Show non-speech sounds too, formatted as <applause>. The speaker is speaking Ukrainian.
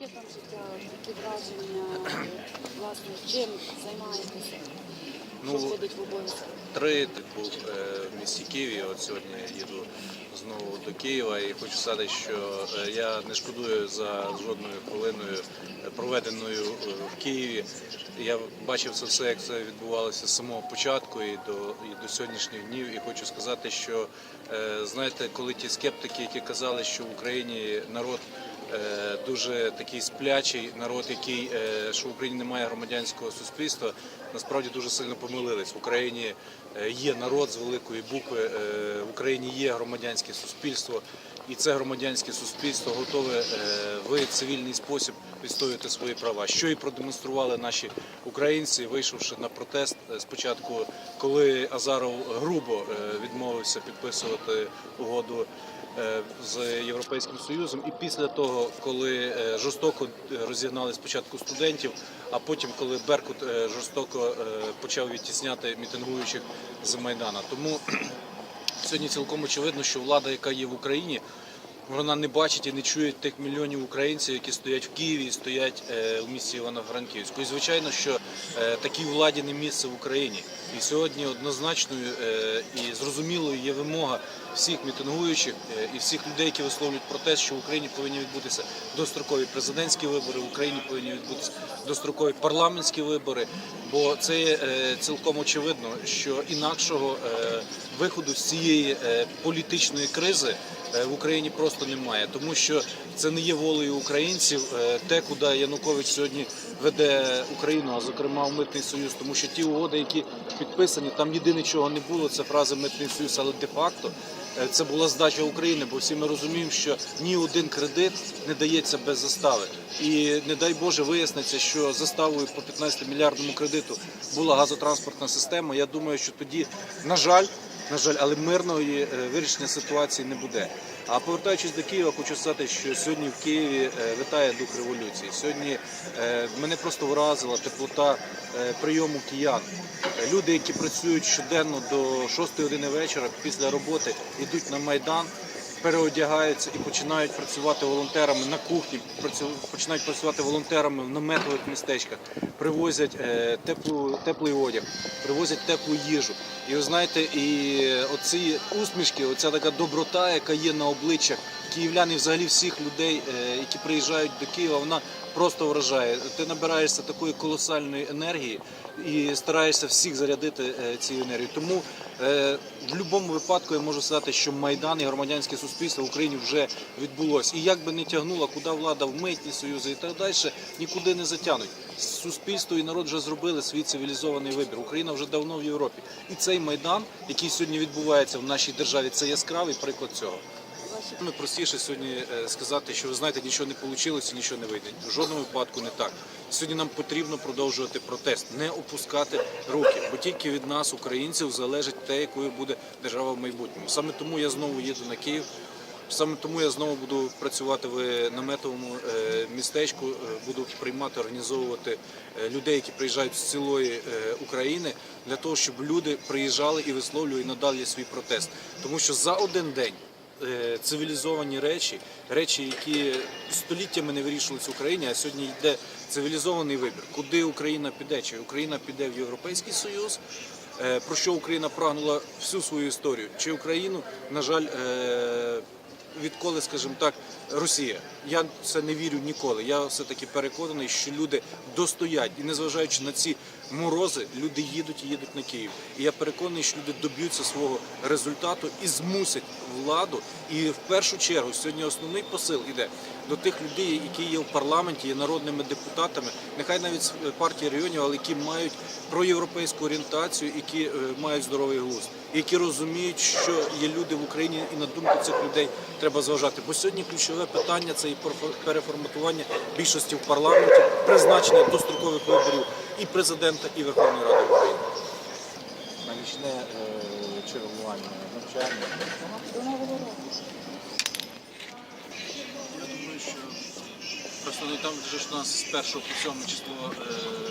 Яке там життя, які враження, власне, чим займаєтеся? Ну, входить в обов'язки? Три ти був е, в місті Києві. От сьогодні їду знову до Києва і хочу сказати, що е, я не шкодую за жодною хвилиною е, проведеною е, в Києві. Я бачив це все, як це відбувалося з самого початку і до, і до сьогоднішніх днів. І хочу сказати, що е, знаєте, коли ті скептики, які казали, що в Україні народ. Е, Дуже такий сплячий народ, який е, що в Україні немає громадянського суспільства, насправді дуже сильно помилились. В Україні е, є народ з великої букви, в Україні є громадянське суспільство, і це громадянське суспільство готове в цивільний спосіб відстоювати свої права. Що і продемонстрували наші українці, вийшовши на протест спочатку, коли Азаров грубо відмовився підписувати угоду з Європейським Союзом, і після того, коли е, жорстоко е, розігнали спочатку студентів, а потім, коли Беркут е, жорстоко е, почав відтісняти мітингуючих з Майдана. Тому <clears throat> сьогодні цілком очевидно, що влада, яка є в Україні, вона не бачить і не чує тих мільйонів українців, які стоять в Києві і стоять е, у місті Івано-Франківську. І звичайно, що е, такій владі не місце в Україні. І сьогодні однозначною е, і зрозумілою є вимога всіх мітингуючих і всіх людей, які висловлюють протест, що в Україні повинні відбутися дострокові президентські вибори, в Україні повинні відбутися дострокові парламентські вибори. Бо це є цілком очевидно, що інакшого виходу з цієї політичної кризи в Україні просто немає, тому що це не є волею українців. е, Те, куди Янукович сьогодні веде Україну, а зокрема в митний союз, тому що ті угоди, які підписані, там єдине чого не було, це фраза митний союз, але де-факто е, це була здача України, бо всі ми розуміємо, що ні один кредит не дається без застави. І не дай Боже виясниться, що заставою по 15 мільярдному кредиту була газотранспортна система. Я думаю, що тоді, на жаль, на жаль, але мирної е, вирішення ситуації не буде. А повертаючись до Києва, хочу сказати, що сьогодні в Києві е, витає дух революції. Сьогодні е, мене просто вразила теплота е, прийому киян. Люди, які працюють щоденно до 6 години вечора після роботи, йдуть на майдан. Переодягаються і починають працювати волонтерами на кухні, починають працювати волонтерами в наметових містечках, привозять е, теплу, теплий одяг, привозять теплу їжу. І ви знаєте, і оці усмішки, оця така доброта, яка є на обличчях київлян і взагалі всіх людей, е, які приїжджають до Києва, вона просто вражає. Ти набираєшся такої колосальної енергії і стараєшся всіх зарядити е, цією енергією. Тому е, в будь-якому випадку я можу сказати, що майдан і громадянське суспільство в Україні вже відбулось. І як би не тягнула, куди влада в митні союзи і так далі, нікуди не затягнуть. Суспільство і народ вже зробили свій цивілізований вибір. Україна вже давно в Європі. І цей майдан, який сьогодні відбувається в нашій державі, це яскравий приклад цього. Ми простіше сьогодні е, сказати, що ви знаєте, нічого не вийшло, нічого не вийде. В жодному випадку не так. Сьогодні нам потрібно продовжувати протест, не опускати руки, бо тільки від нас, українців, залежить те, якою буде держава в майбутньому. Саме тому я знову їду на Київ. Саме тому я знову буду працювати в наметовому е, містечку, е, буду приймати, організовувати е, людей, які приїжджають з цілої е, України, для того, щоб люди приїжджали і висловлювали надалі свій протест. Тому що за один день е, цивілізовані речі, речі, які століттями не вирішувалися в Україні, а сьогодні йде цивілізований вибір. Куди Україна піде? Чи Україна піде в Європейський Союз? Е, Про що Україна прагнула всю свою історію? Чи Україну, на жаль, е, відколи, скажімо так, Росія. Я це не вірю ніколи. Я все-таки переконаний, що люди достоять. І незважаючи на ці морози, люди їдуть і їдуть на Київ. І я переконаний, що люди доб'ються свого результату і змусять владу. І в першу чергу сьогодні основний посил іде до тих людей, які є в парламенті, є народними депутатами, нехай навіть з партії регіонів, але які мають проєвропейську орієнтацію, які е, мають здоровий глузд, які розуміють, що є люди в Україні, і на думку цих людей треба зважати. Бо сьогодні ключове питання це і переформатування більшості в парламенті, призначення дострокових виборів і президента, і Верховної Ради України. Навічне е, чергування навчання. Я думаю, що просто там вже ж у нас з 1 по 7 число е,